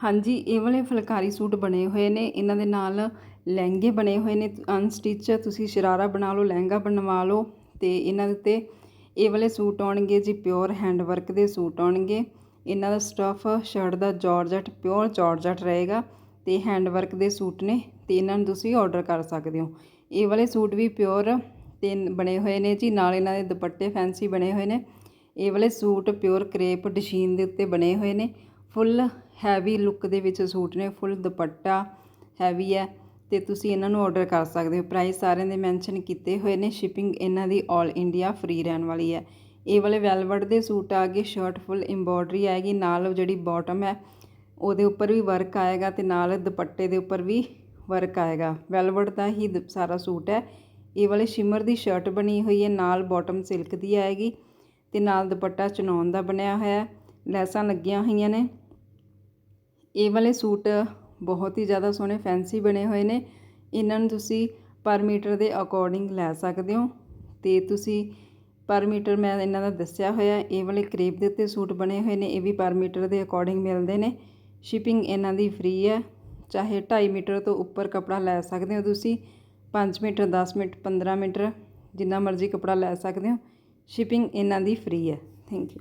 ਹਾਂਜੀ, ਇਹ ਵਾਲੇ ਫੁਲਕਾਰੀ ਸੂਟ ਬਣੇ ਹੋਏ ਨੇ। ਇਹਨਾਂ ਦੇ ਨਾਲ ਲਹਿੰਗੇ ਬਣੇ ਹੋਏ ਨੇ। ਅਨਸਟਿਚ ਤੁਸੀਂ ਸ਼ਰਾਰਾ ਬਣਾ ਲਓ, ਲਹਿੰਗਾ ਬਣਵਾ ਲਓ ਤੇ ਇਹਨਾਂ ਦੇ ਉੱਤੇ ਇਹ ਵਾਲੇ ਸੂਟ ਆਉਣਗੇ ਜੀ, ਪਿਓਰ ਹੈਂਡ ਵਰਕ ਦੇ ਸੂਟ ਆਉਣਗੇ। ਇਹਨਾਂ ਦਾ ਸਟਫ ਸ਼ਰਟ ਦਾ ਜਾਰਜਟ, ਪਿਓਰ ਜਾਰਜਟ ਰਹੇਗਾ ਤੇ ਹੈਂਡ ਵਰਕ ਦੇ ਸੂਟ ਨੇ ਤੇ ਇਹਨਾਂ ਨੂੰ ਤੁਸੀਂ ਆਰਡਰ ਕਰ ਸਕਦੇ ਹੋ। ਇਹ ਵਾਲੇ ਸੂਟ ਵੀ ਪਿਓਰ ਤੇ ਬਣੇ ਹੋਏ ਨੇ ਜੀ। ਨਾਲ ਇਹਨਾਂ ਦੇ ਦੁਪੱਟੇ ਫੈਂਸੀ ਬਣੇ ਹੋਏ ਨੇ। ਇਹ ਵਾਲੇ ਸੂਟ ਪਿਓਰ ਕਰੇਪ, ਡਿਸ਼ੀਨ ਦੇ ਉੱਤੇ ਬਣੇ ਹੋਏ ਨੇ। ਫੁੱਲ ਹੈਵੀ ਲੁੱਕ ਦੇ ਵਿੱਚ ਸੂਟ ਨੇ ਫੁੱਲ ਦੁਪੱਟਾ ਹੈਵੀ ਹੈ ਤੇ ਤੁਸੀਂ ਇਹਨਾਂ ਨੂੰ ਆਰਡਰ ਕਰ ਸਕਦੇ ਹੋ। ਪ੍ਰਾਈਸ ਸਾਰਿਆਂ ਦੇ ਮੈਂਸ਼ਨ ਕੀਤੇ ਹੋਏ ਨੇ ਸ਼ਿਪਿੰਗ ਇਹਨਾਂ ਦੀ 올 ਇੰਡੀਆ ਫ੍ਰੀ ਰਹਿਣ ਵਾਲੀ ਹੈ। ਇਹ ਵਾਲੇ ਵੈਲਵਟ ਦੇ ਸੂਟ ਆ ਗਏ ਸ਼ਰਟ ਫੁੱਲ ਐਮਬੋਡਰੀ ਆਏਗੀ, ਨਾਲ ਜਿਹੜੀ ਬਾਟਮ ਹੈ, ਉਹਦੇ ਉੱਪਰ ਵੀ ਵਰਕ ਆਏਗਾ ਤੇ ਨਾਲ ਦੁਪੱਟੇ ਦੇ ਉੱਪਰ ਵੀ ਵਰਕ ਆਏਗਾ। ਵੈਲਵਟ ਦਾ ਹੀ ਦ- ਸਾਰਾ ਸੂਟ ਹੈ। ਇਹ ਵਾਲੇ ਸ਼ਿਮਰ ਦੀ ਸ਼ਰਟ ਬਣੀ ਹੋਈ ਹੈ, ਨਾਲ ਬਾਟਮ ਸਿਲਕ ਦੀ ਆਏਗੀ ਤੇ ਨਾਲ ਦੁਪੱਟਾ ਚਨੌਨ ਦਾ ਬਣਿਆ ਹੋਇਆ ਲੈਸਾਂ ਲੱਗੀਆਂ ਹੋਈਆਂ ਨੇ। ਇਹ ਵਾਲੇ ਸੂਟ ਬਹੁਤ ਹੀ ਜ਼ਿਆਦਾ ਸੋਹਣੇ ਫੈਂਸੀ ਬਣੇ ਹੋਏ ਨੇ। ਇਹਨਾਂ ਨੂੰ ਤੁਸੀਂ ਪਰ ਮੀਟਰ ਦੇ ਅਕੋਰਡਿੰਗ ਲੈ ਸਕਦੇ ਹੋ। ਤੇ ਤੁਸੀਂ ਪਰ ਮੀਟਰ ਮੈਂ ਇਹਨਾਂ ਦਾ ਦੱਸਿਆ ਹੋਇਆ, ਇਹ ਵਾਲੇ ਕਰੀਬ ਦੇ ਉੱਤੇ ਸੂਟ ਬਣੇ ਹੋਏ ਨੇ, ਇਹ ਵੀ ਪਰ ਮੀਟਰ ਦੇ ਅਕੋਰਡਿੰਗ ਮਿਲਦੇ ਨੇ। ਸ਼ਿਪਿੰਗ ਇਹਨਾਂ ਦੀ ਫ੍ਰੀ ਹੈ। ਚਾਹੇ 2.5 ਮੀਟਰ ਤੋਂ ਉੱਪਰ ਕਪੜਾ ਲੈ ਸਕਦੇ ਹੋ ਤੁਸੀਂ 5 ਮੀਟਰ 10 ਮੀਟਰ 15 ਮੀਟਰ ਜਿੰਨਾ ਮਰਜ਼ੀ ਕਪੜਾ ਲੈ ਸਕਦੇ ਹੋ। ਸ਼ਿਪਿੰਗ ਇਹਨਾਂ ਦੀ ਫ੍ਰੀ ਹੈ। Thank you